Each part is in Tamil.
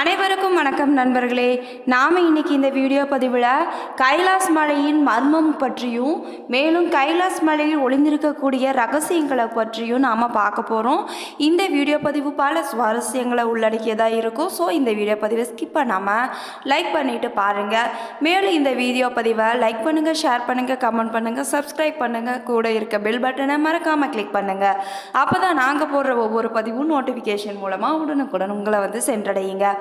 அனைவருக்கும் வணக்கம் நண்பர்களே. நாம் இன்னைக்கு இந்த வீடியோ பதிவில் கைலாஸ் மலையின் மர்மம் பற்றியும் மேலும் கைலாஸ் மலையில் ஒளிந்திருக்கக்கூடிய ரகசியங்களை பற்றியும் நாம் பார்க்க போகிறோம் இந்த வீடியோ பதிவு பல சுவாரஸ்யங்களை உள்ளடக்கியதாக இருக்கும். ஸோ இந்த வீடியோ பதிவை ஸ்கிப் பண்ணாமல் லைக் பண்ணிவிட்டு பாருங்கள் மேலும் இந்த வீடியோ பதிவை லைக் பண்ணுங்கள் ஷேர் பண்ணுங்கள் கமெண்ட் பண்ணுங்கள் சப்ஸ்கிரைப் பண்ணுங்கள் கூட இருக்க பெல் பட்டனை மறக்காமல் கிளிக் பண்ணுங்கள் அப்போ தான் நாங்கள் போடுற ஒவ்வொரு பதிவும் நோட்டிஃபிகேஷன் மூலமாக உடனுக்குடன் உங்களை வந்து சென்றடையுங்க.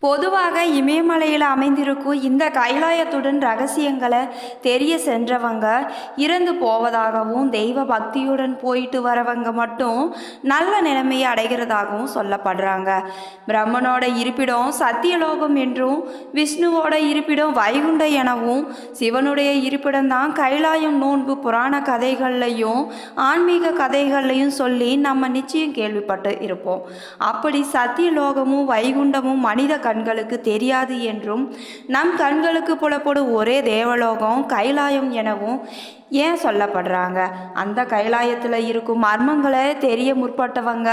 பொதுவாக இமயமலையில் அமைந்திருக்கும் இந்த கைலாயத்துடன் ரகசியங்களை தெரிய சென்றவங்க இறந்து போவதாகவும் தெய்வ பக்தியுடன் போயிட்டு வரவங்க மட்டும் நல்ல நிலைமையை அடைகிறதாகவும் சொல்லப்படுறாங்க. பிரம்மனோட இருப்பிடம் சத்தியலோகம் என்றும் விஷ்ணுவோட இருப்பிடம் வைகுண்ட எனவும் சிவனுடைய இருப்பிடம் தான் கைலாயம் நோன்பு புராண கதைகள்லையும் ஆன்மீக கதைகள்லையும் சொல்லி நம்ம நிச்சயம் கேள்விப்பட்டு இருப்போம். அப்படி சத்தியலோகமும் வைகுண்டமும் மனித கண்களுக்கு தெரியாது என்றும் நம் கண்களுக்கு புலப்படும் ஒரே தேவலோகம் கைலாயம் எனவும் ஏன் சொல்லப்படுறாங்க? அந்த கைலாயத்தில் இருக்கும் மர்மங்களை தெரிய முற்பட்டவங்க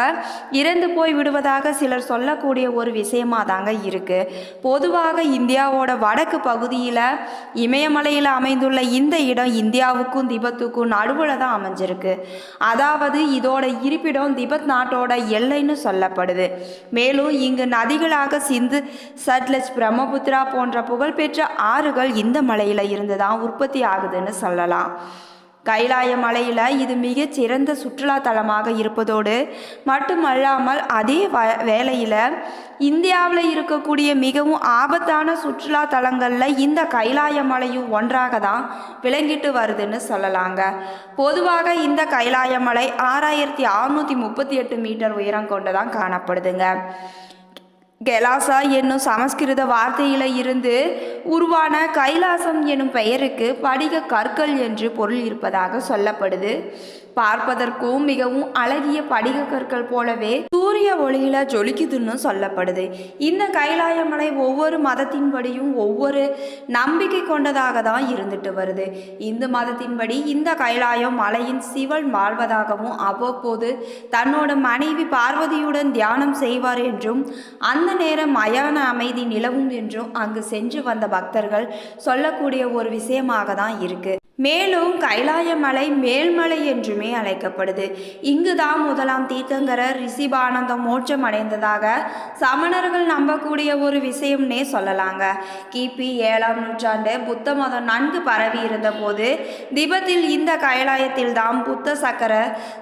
இறந்து போய் விடுவதாக சிலர் சொல்லக்கூடிய ஒரு விஷயமா தாங்க இருக்கு. பொதுவாக இந்தியாவோட வடக்கு பகுதியில் இமயமலையில் அமைந்துள்ள இந்த இடம் இந்தியாவுக்கும் திபெத்துக்கும் நடுவில் தான் அமைஞ்சிருக்கு. அதாவது இதோட இருப்பிடம் திபெத் நாட்டோட எல்லைன்னு சொல்லப்படுது. மேலும் இங்கு நதிகளாக சிந்து சட்லஜ் பிரம்மபுத்திரா போன்ற புகழ்பெற்ற ஆறுகள் இந்த மலையில் இருந்து தான் உற்பத்தி ஆகுதுன்னு சொல்லலாம். கைலாய மலையில் இது மிகச் சிறந்த சுற்றுலா தலமாக இருப்பதோடு மட்டுமல்லாமல் அதே வ வேளையில் இந்தியாவில் இருக்கக்கூடிய மிகவும் ஆபத்தான சுற்றுலா தலங்களில் இந்த கைலாய மலையும் ஒன்றாக தான் விளங்கிட்டு வருதுன்னு சொல்லலாங்க. பொதுவாக இந்த கைலாய மலை ஆறாயிரத்தி அறுநூற்றி முப்பத்தி எட்டு மீட்டர் உயரம் கொண்டு தான் காணப்படுதுங்க. கெலாசா என்னும் சமஸ்கிருத வார்த்தையில இருந்து உருவான கைலாசம் எனும் பெயருக்கு படிக கற்கள் என்று பொருள் இருப்பதாக சொல்லப்படுது. பார்ப்பதற்கும் மிகவும் அழகிய படிக கற்கள் போலவே சூரிய ஒளியில ஜொலிக்குதுன்னு சொல்லப்படுது. இந்த கைலாய மலை ஒவ்வொரு மதத்தின்படியும் ஒவ்வொரு நம்பிக்கை கொண்டதாக தான் இருந்துட்டு வருது. இந்து மதத்தின்படி இந்த கைலாயம் மலையின் சிவன் வாழ்வதாகவும் அவ்வப்போது தன்னோட மனைவி பார்வதியுடன் தியானம் செய்வார் என்றும் அந்த நேரம் மயான அமைதி நிலவும் என்றும் அங்கு சென்று வந்த பக்தர்கள் சொல்லக்கூடிய ஒரு விஷயமாக தான் இருக்கு. மேலும் கைலாயமலை மேல்மலை என்றுமே அழைக்கப்படுது. இங்குதான் முதலாம் தீர்த்தங்கரர் ரிஷிபானந்தம் மோட்சம் அடைந்ததாக சமணர்கள் நம்பக்கூடிய ஒரு விஷயம்னே சொல்லலாங்க. கிபி ஏழாம் நூற்றாண்டு புத்த மதம் நன்கு பரவி இருந்தபோது திபத்தில் இந்த கைலாயத்தில் தான் புத்த சக்கர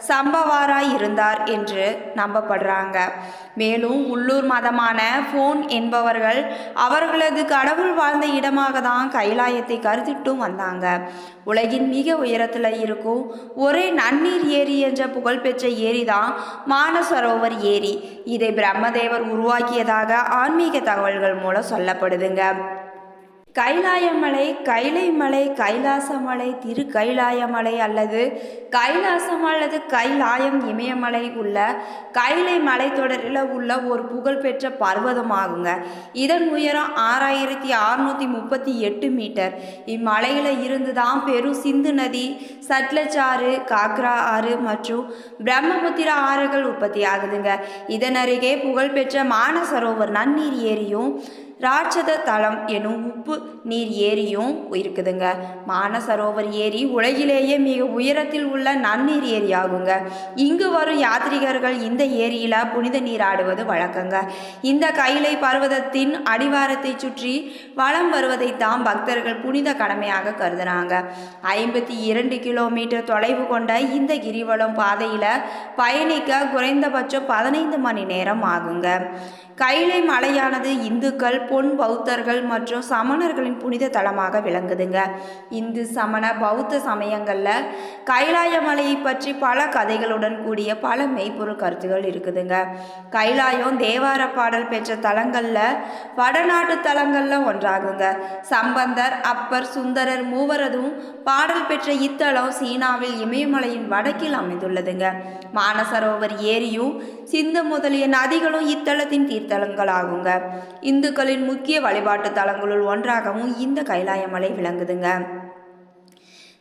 சம்பவாராய் இருந்தார் என்று நம்பப்படுறாங்க. மேலும் உள்ளூர் மதமான ஃபோன் என்பவர்கள் அவர்களது கடவுள் வாழ்ந்த இடமாக தான் கைலாயத்தை கருதிட்டும் வந்தாங்க. உலகின் மிக உயரத்தில் இருக்கும் ஒரே நன்னீர் ஏரி என்ற புகழ்பெற்ற ஏரி தான் மானசரோவர் ஏரி. இதை பிரம்மதேவர் உருவாக்கியதாக ஆன்மீக தகவல்கள் மூலம் சொல்லப்படுதுங்க. கைலாயமலை கைலைமலை கைலாசமலை திரு கைலாயமலை அல்லது கைலாசம் அல்லது கைலாயம் இமயமலை உள்ள கைலை மலைத்தொடரில் உள்ள ஒரு புகழ்பெற்ற பர்வதமாகுங்க. இதன் உயரம் ஆறாயிரத்தி அறுநூற்றி முப்பத்தி எட்டு மீட்டர். இம்மலையில் இருந்து தான் பெரும் சிந்து நதி சட்லஜ் ஆறு காக்ரா ஆறு மற்றும் பிரம்மபுத்திரா ஆறுகள் உற்பத்தி ஆகுதுங்க இதன் அருகே புகழ்பெற்ற மானசரோவர் நன்னீர் ஏரியும் ராட்சத தலம் எனும் உப்பு நீர் ஏரியும் இருக்குதுங்க. மானசரோவர் ஏரி உலகிலேயே மிக உயரத்தில் உள்ள நன்னீர் ஏரி ஆகுங்க இங்கு வரும் யாத்ரிகர்கள் இந்த ஏரியில் புனித நீராடுவது வழக்கங்க. இந்த கைலை பர்வதத்தின் அடிவாரத்தை சுற்றி வளம் வருவதை தான் பக்தர்கள் புனித கடமையாக கருதுனாங்க ஐம்பத்தி இரண்டு கிலோமீட்டர் தொலைவு கொண்ட இந்த கிரிவலம் பாதையில் பயணிக்க குறைந்தபட்சம் பதினைந்து மணி நேரம் ஆகுங்க. கைலை மலையானது இந்துக்கள் பொன் பௌத்தர்கள் மற்றும் சமணர்களின் புனித தலமாக விளங்குதுங்க. இந்து சமண பௌத்த சமயங்களில் கைலாய மலையை பற்றி பல கதைகளுடன் கூடிய பல மெய்ப்பொருள் கருத்துகள் இருக்குதுங்க. கைலாயம் தேவார பாடல் பெற்ற தலங்களில் வடநாட்டு தலங்களில் ஒன்றாகுங்க சம்பந்தர் அப்பர் சுந்தரர் மூவரதும் பாடல் பெற்ற இத்தலம் சீனாவில் இமயமலையின் வடக்கில் அமைந்துள்ளதுங்க. மானசரோவர் ஏரியும் சிந்து முதலிய நதிகளும் இத்தலத்தின் தீர்த்தலங்களாகுங்க இந்துக்களின் முக்கிய வழிபாட்டு தலங்களுள் ஒன்றாகவும் இந்த கைலாயமலை விளங்குதுங்க.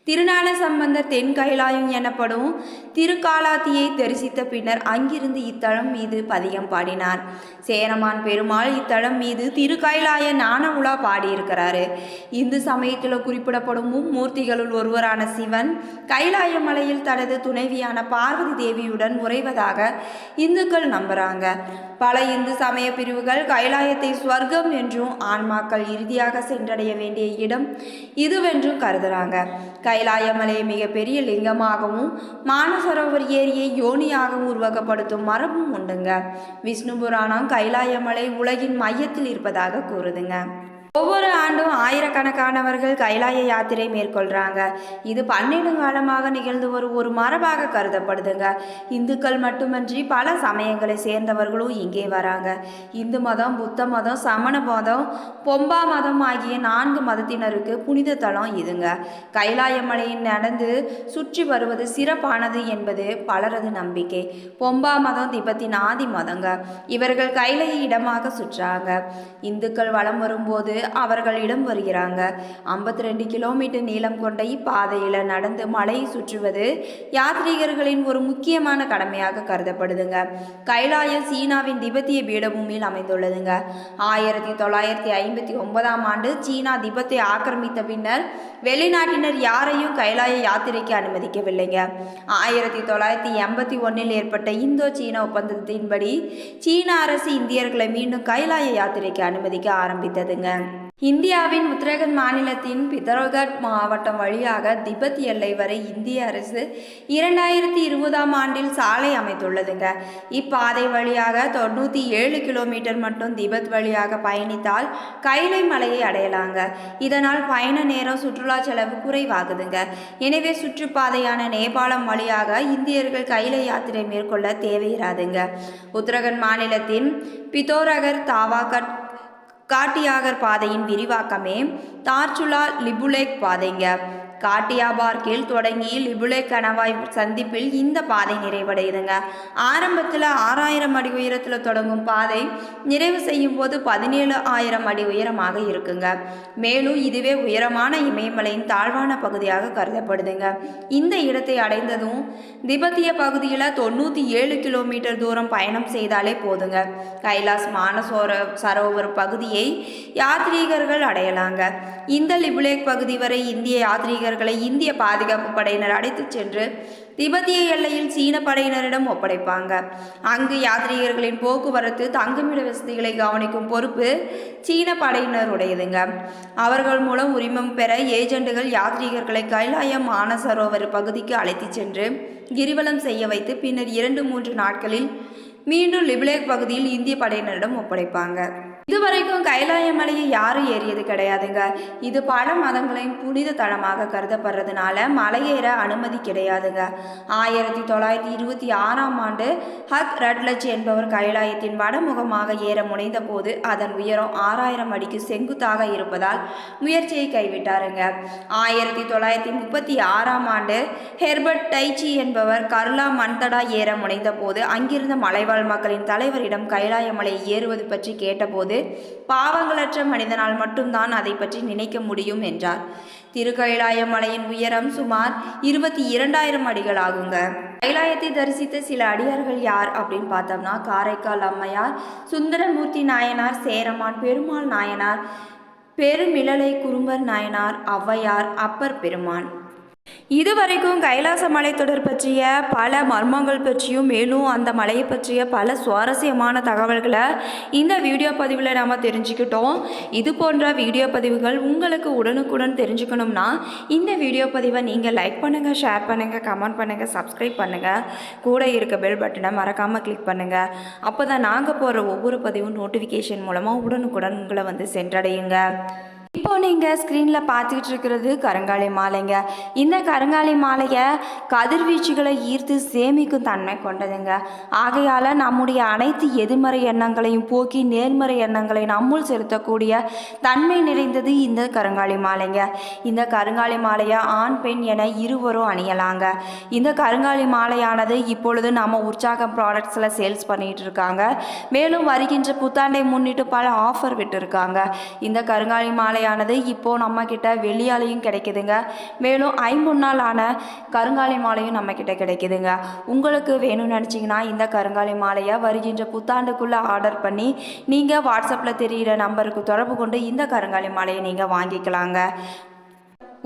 திருஞான சம்பந்த தென் கைலாயம் எனப்படும் திருக்காலாத்தியை தரிசித்த பின்னர் அங்கிருந்து இத்தலம் மீது பதியம் பாடினார். சேரமான் பெருமாள் இத்தலம் மீது திருக்கைலாய நாண உலா பாடியிருக்கிறாரு. இந்து சமயத்தில் குறிப்பிடப்படும் மும்மூர்த்திகளுள் ஒருவரான சிவன் கைலாய மலையில் தனது துணைவியான பார்வதி தேவியுடன் உறைவதாக இந்துக்கள் நம்புறாங்க. பல இந்து சமய பிரிவுகள் கைலாயத்தை ஸ்வர்க்கம் என்றும் ஆன்மாக்கள் இறுதியாக சென்றடைய வேண்டிய இடம் இதுவென்றும் கருதுறாங்க. கைலாயமலை மிகப்பெரிய லிங்கமாகவும் மானசரோவர் ஏரியை யோனியாகவும் உருவகப்படுத்தும் மரபும் உண்டுங்க. விஷ்ணு புராணம் கைலாயமலை உலகின் மையத்தில் இருப்பதாக கூறுதுங்க. ஒவ்வொரு ஆண்டும் ஆயிரக்கணக்கானவர்கள் கைலாய யாத்திரை மேற்கொள்கிறாங்க இது பன்னெண்டு காலமாக நிகழ்ந்து வரும் ஒரு மரபாக கருதப்படுதுங்க. இந்துக்கள் மட்டுமன்றி பல சமயங்களை சேர்ந்தவர்களும் இங்கே வராங்க. இந்து மதம் புத்த மதம் சமண மதம் பொம்பா மதம் ஆகிய நான்கு மதத்தினருக்கு புனித தலம் இதுங்க. கைலாய மலையில் நடந்து சுற்றி வருவது சிறப்பானது என்பது பலரது நம்பிக்கை. பொம்பா மதம் திபத்தின் ஆதி மதங்க. இவர்கள் கைலையை இடமாக சுற்றாங்க. இந்துக்கள் வலம் வரும்போது அவர்களிடம் வருகிறாங்க. ஐம்பத்தி ரெண்டு கிலோமீட்டர் நீளம் கொண்ட இப்பாதையில் நடந்து மலையை சுற்றுவது யாத்ரீகர்களின் ஒரு முக்கியமான கடமையாக கருதப்படுதுங்க. கைலாயம் சீனாவின் திபெத்திய பீடபூமியில் அமைந்துள்ளதுங்க. ஆயிரத்தி தொள்ளாயிரத்தி ஐம்பத்தி ஒன்பதாம் ஆண்டு சீனா திபெத்தை ஆக்கிரமித்த பின்னர் வெளிநாட்டினர் யாரையும் கைலாய யாத்திரைக்கு அனுமதிக்கவில்லைங்க. ஆயிரத்தி தொள்ளாயிரத்தி எண்பத்தி ஒன்றில் ஏற்பட்ட இந்தோ சீன ஒப்பந்தத்தின்படி சீன அரசு இந்தியர்களை மீண்டும் கைலாய யாத்திரைக்கு அனுமதிக்க ஆரம்பித்ததுங்க. இந்தியாவின் உத்தரகண்ட் மாநிலத்தின் பிதர்கட் மாவட்டம் வழியாக திபெத் எல்லை வரை இந்திய அரசு இரண்டாயிரத்தி இருபதாம் ஆண்டில் சாலை அமைத்துள்ளதுங்க. இப்பாதை வழியாக தொண்ணூற்றி ஏழு கிலோமீட்டர் மட்டும் திபெத் வழியாக பயணித்தால் கைலை மலையை அடையலாங்க. இதனால் பயண நேரம் சுற்றுலா செலவு குறைவாகுதுங்க. எனவே சுற்றுப்பாதையான நேபாளம் வழியாக இந்தியர்கள் கைலை யாத்திரை மேற்கொள்ள தேவையிராதுங்க. உத்தரகண்ட் மாநிலத்தின் பித்தோரகர் தாவாகட் காட்டியாகர் பாதையின் விரிவாக்கமே தார்ச்சுலா லிபுலேக் பாதைங்க. காட்டியாபார்க்கில் தொடங்கி லிபுலேக் கணவாய் சந்திப்பில் இந்த பாதை நிறைவடையுதுங்க. ஆரம்பத்தில் ஆறாயிரம் அடி உயரத்தில் தொடங்கும் பாதை நிறைவு செய்யும் போது பதினேழு ஆயிரம் அடி உயரமாக இருக்குங்க. மேலும் இதுவே உயரமான இமயமலையின் தாழ்வான பகுதியாக கருதப்படுதுங்க. இந்த இடத்தை அடைந்ததும் திபெத்திய பகுதியில் தொண்ணூற்றி ஏழு கிலோமீட்டர் தூரம் பயணம் செய்தாலே போதுங்க. கைலாஸ் மானசோர சரோவர் பகுதியை யாத்ரீகர்கள் அடையலாங்க. இந்த லிபுலேக் பகுதி வரை இந்திய அவர்களை இந்திய பாதுகாப்பு படையினர் அடைத்துச் சென்று திபெத்திய எல்லையில் சீன படையினரிடம் ஒப்படைப்பாங்க. அங்கு யாத்ரீகர்களின் போக்குவரத்து தங்குமிட வசதிகளை கவனிக்கும் பொறுப்பு சீன படையினருடையதுங்க. அவர்கள் மூலம் உரிமம் பெற ஏஜெண்டுகள் யாத்ரீகர்களை கைலாயம் மானசரோவர் பகுதிக்கு அழைத்துச் சென்று கிரிவலம் செய்ய வைத்து பின்னர் இரண்டு மூன்று நாட்களில் மீண்டும் லிபிலேக் பகுதியில் இந்திய படையினரிடம் ஒப்படைப்பாங்க. இதுவரைக்கும் கைலாய மலையை யாரும் ஏறியது கிடையாதுங்க. இது பல மதங்களையும் புனித தளமாக கருதப்படுறதுனால மலையேற அனுமதி கிடையாதுங்க. ஆயிரத்தி தொள்ளாயிரத்தி இருபத்தி ஆறாம் ஆண்டு ஹக் ரட்லஜ் என்பவர் கைலாயத்தின் வடமுகமாக ஏற முனைந்த போது அதன் உயரம் ஆறாயிரம் அடிக்கு செங்குத்தாக இருப்பதால் முயற்சியை கைவிட்டாருங்க. ஆயிரத்தி தொள்ளாயிரத்தி முப்பத்தி ஆறாம் ஆண்டு ஹெர்பர்ட் டைச்சி என்பவர் கர்லா மன்தடா ஏற முனைந்த போது அங்கிருந்த மலைவாழ் மக்களின் தலைவரிடம் கைலாய மலை ஏறுவது பற்றி கேட்டபோது பாவங்களற்ற மனிதனால் மட்டும்தான் அதை பற்றி நினைக்க முடியும் என்றார். திருக்கைலாய மலையின் உயரம் சுமார் இருபத்தி இரண்டாயிரம் அடிகள் ஆகுங்க. கைலாயத்தை தரிசித்த சில அடியார்கள் யார் அப்படின்னு பார்த்தோம்னா காரைக்கால் அம்மையார் சுந்தரமூர்த்தி நாயனார் சேரமான் பெருமாள் நாயனார் பெருமிழலை குறும்பர் நாயனார் ஔவையார் அப்பர் பெருமான். இதுவரைக்கும் கைலாச மலைத்தொடர் பற்றிய பல மர்மங்கள் பற்றியும் மேலும் அந்த மலையை பற்றிய பல சுவாரஸ்யமான தகவல்களை இந்த வீடியோ பதிவில் நாம் தெரிஞ்சுக்கிட்டோம். இது போன்ற வீடியோ பதிவுகள் உங்களுக்கு உடனுக்குடன் தெரிஞ்சுக்கணும்னா இந்த வீடியோ பதிவை நீங்கள் லைக் பண்ணுங்கள் ஷேர் பண்ணுங்கள் கமெண்ட் பண்ணுங்கள் சப்ஸ்கிரைப் பண்ணுங்கள் கூட இருக்க பெல் பட்டனை மறக்காமல் கிளிக் பண்ணுங்கள் அப்போ தான் நாங்கள் போடுற ஒவ்வொரு பதிவும் நோட்டிஃபிகேஷன் மூலமாக உடனுக்குடன் உங்களை வந்து சென்றடையுங்க. இப்போ நீங்கள் ஸ்க்ரீனில் பார்த்துக்கிட்டு இருக்கிறது கருங்காலி மாலைங்க. இந்த கருங்காலி மாலையை கதிர்வீச்சுகளை ஈர்த்து சேமிக்கும் தன்மை கொண்டதுங்க. ஆகையால் நம்முடைய அனைத்து எதிர்மறை எண்ணங்களையும் போக்கி நேர்மறை எண்ணங்களை நம்முள் செலுத்தக்கூடிய தன்மை நிறைந்தது இந்த கருங்காலி மாலைங்க. இந்த கருங்காலி மாலையை ஆண் பெண் என இருவரும் அணியலாங்க. இந்த கருங்காலி மாலையானது இப்பொழுது நம்ம உற்சாகம் ப்ராடக்ட்ஸில் சேல்ஸ் பண்ணிகிட்டு இருக்காங்க. மேலும் வருகின்ற புத்தாண்டை முன்னிட்டு பல ஆஃபர் விட்டுருக்காங்க. இந்த கருங்காலி மாலையான மாலையானது இப்போது நம்ம கிட்ட வெள்ளியாலையும் கிடைக்குதுங்க. மேலும் ஐம்பொன்னால் ஆன கருங்காலி மாலையும் நம்ம கிட்ட கிடைக்குதுங்க. உங்களுக்கு வேணும்னு நினச்சிங்கன்னா இந்த கருங்காலி மாலையை வருகின்ற புத்தாண்டுக்குள்ளே ஆர்டர் பண்ணி நீங்கள் வாட்ஸ்அப்பில் தெரிகிற நம்பருக்கு தொடர்பு கொண்டு இந்த கருங்காலி மாலையை நீங்கள் வாங்கிக்கலாங்க.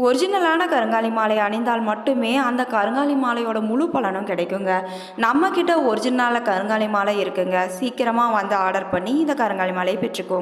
ஒரிஜினலான கருங்காலி மாலை அணிந்தால் மட்டுமே அந்த கருங்காலி மாலையோட முழு பலனும் கிடைக்குங்க. நம்மக்கிட்ட ஒரிஜினலான கருங்காலி மாலை இருக்குங்க. சீக்கிரமாக வந்து ஆர்டர் பண்ணி இந்த கருங்காலி மாலையை பெற்றுக்கோங்க.